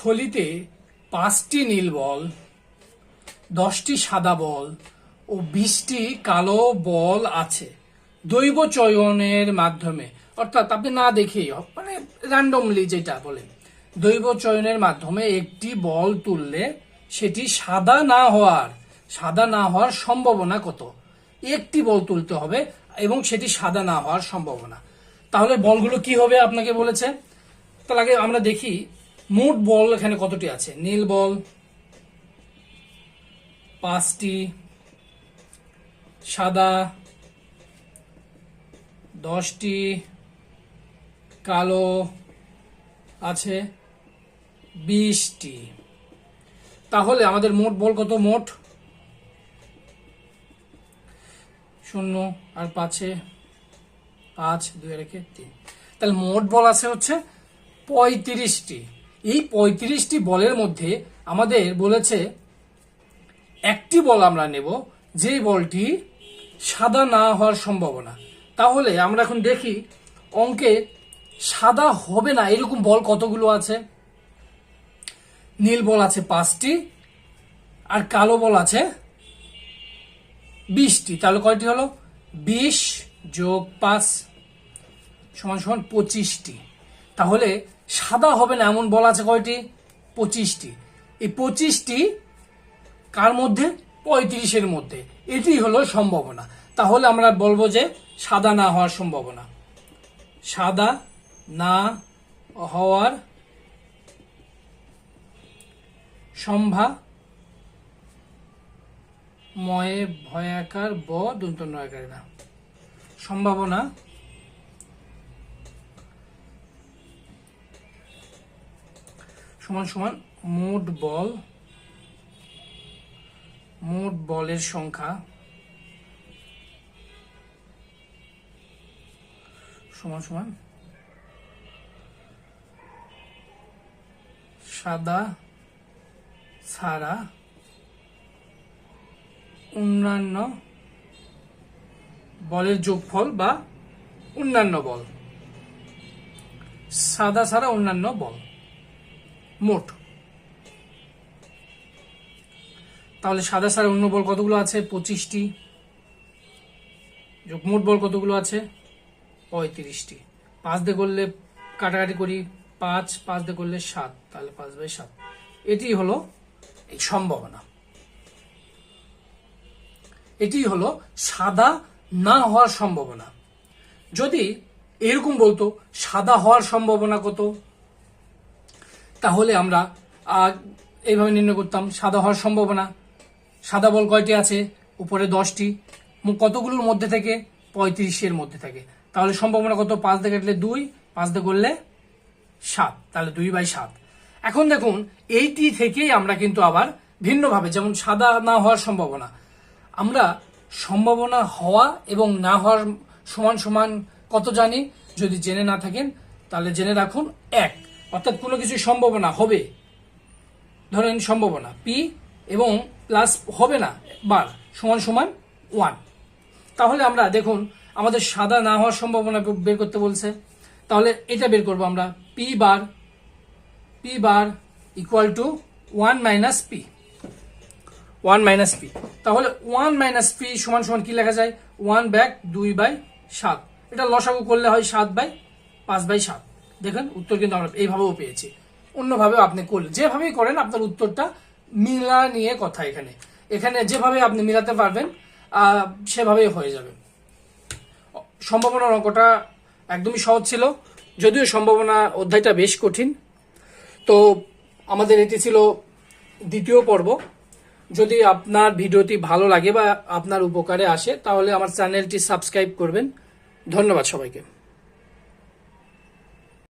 থলিতে পাঁচটি নীল বল, দশটি সাদা বল ও বিশটি কালো বল আছে। দৈব চয়নের মাধ্যমে, অর্থাৎ আপনি না দেখেই মানে র্যান্ডমলি যেটা বলে দৈব চয়নের মাধ্যমে একটি বল তুললে সেটি সাদা না হওয়ার, সাদা না হওয়ার সম্ভাবনা কত? একটি বল তুলতে হবে এবং সেটি সাদা না হওয়ার সম্ভাবনা। তাহলে বলগুলো কি হবে আপনাকে বলেছে? তার আগে আমরা দেখি মোট বল এখানে কতটি আছে? নীল বল, পাঁচটি, সাদা, দশটি, কালো আছে, বিশটি। তাহলে আমাদের মোট বল কত? মোট শূন্য আর পাঁচে পাঁচ, দুই রেখে তিন। তাহলে মোট বল আছে হচ্ছে পঁয়ত্রিশটি। এই পঁয়ত্রিশটি বলের মধ্যে আমাদের বলেছে, একটি বল আমরা নেব যে বলটি সাদা না হওয়ার সম্ভাবনা। তাহলে আমরা এখন দেখি অঙ্কে সাদা হবে না, এরকম বল কতগুলো আছে? নীল বল আছে পাঁচটি আর কালো বল আছে বিশটি। তাহলে কয়টি হলো? বিশ যোগ পাঁচ সমান সমান পঁচিশটি। তাহলে সাদা হবে না, এমন বল আছে কয়টি? পঁচিশটি। এই পঁচিশটি কার মধ্যে? পঁয়ত্রিশের মধ্যে। এটি হলো সম্ভাবনা। তাহলে আমরা বলব যে সাদা না হওয়ার সম্ভাবনা। সাদা না হওয়ার সম্ভা ময়ে ভয়াকার, ব দন্ত নয়াকার না। সম্ভাবনা সমান সমান মোট বল, মোট বলের সংখ্যা সমান সমান সাদা ছাড়া অন্যান্য বলের যোগফল বা অন্যান্য বল। সাদা ছাড়া অন্যান্য বল। মোট। তাহলে সাদা ছাড়া অন্য বল কতগুলো আছে? পঁচিশটি। যোগ মোট বল কতগুলো আছে? পঁয়ত্রিশটি। পাঁচ দিয়ে করলে কাটাকাটি করি পাঁচ পাঁচ দিয়ে করলে সাত, তাহলে পাঁচ বাই সাত। এটি হলো এই সম্ভাবনা। এটি হলো সাদা না হওয়ার সম্ভাবনা। যদি এরকম বলতো, সাদা হওয়ার সম্ভাবনা কত? তাহলে আমরা এইভাবে নির্ণয় করতাম। সাদা হওয়ার সম্ভাবনা। সাদা বল কয়টি আছে? উপরে দশটি। কতগুলোর মধ্যে থেকে? পঁয়ত্রিশের মধ্যে থেকে। তাহলে সম্ভাবনা কত? পাঁচ দিয়ে কাটলে দুই, পাঁচ দিয়ে করলে সাত। তাহলে দুই বাই সাত। এখন দেখুন, এইটি থেকেই আমরা কিন্তু আবার ভিন্নভাবে, যেমন সাদা না হওয়ার সম্ভাবনা। আমরা সম্ভাবনা হওয়া এবং না হওয়ার সমান সমান কত জানি? যদি জেনে না থাকেন, তাহলে জেনে রাখুন এক। অর্থাৎ কোনো কিছু সম্ভাবনা হবে। ধরেন সম্ভাবনা পি এবং প্লাস হবে না, বার, সমান সমান ওয়ান তাহলে আমরা দেখুন, আমাদের সাদা না হওয়ার সম্ভাবনা বের করতে বলছে। তাহলে এটা বের করব আমরা P bar P bar equal to one minus P one minus P তাহলে ওয়ান মাইনাস পি সমান সমান কি লেখা যায়? ওয়ান ব্যাক দুই বাই সাত। এটা লসাগু করলে হয় সাত বাই পাঁচ বাই সাত। দেখেন, উত্তর কিন্তু আমরা এইভাবেও পেয়েছি। অন্যভাবেও আপনি করলেন যেভাবেই করেন, আপনার উত্তরটা মিলা নিয়ে কথা এখানে। এখানে যেভাবে আপনি মিলাতে পারবেন সেভাবেই হয়ে যাবে। সম্ভাবনার অঙ্কটা একদমই সহজ ছিল। যদিও সম্ভাবনা অধ্যায়টা বেশ কঠিন। তো আমাদের এটি ছিল দ্বিতীয় পর্ব। যদি আপনার ভিডিওটি ভালো লাগে বা আপনার উপকারে আসে, তাহলে আমার চ্যানেলটি সাবস্ক্রাইব করবেন। ধন্যবাদ সবাইকে।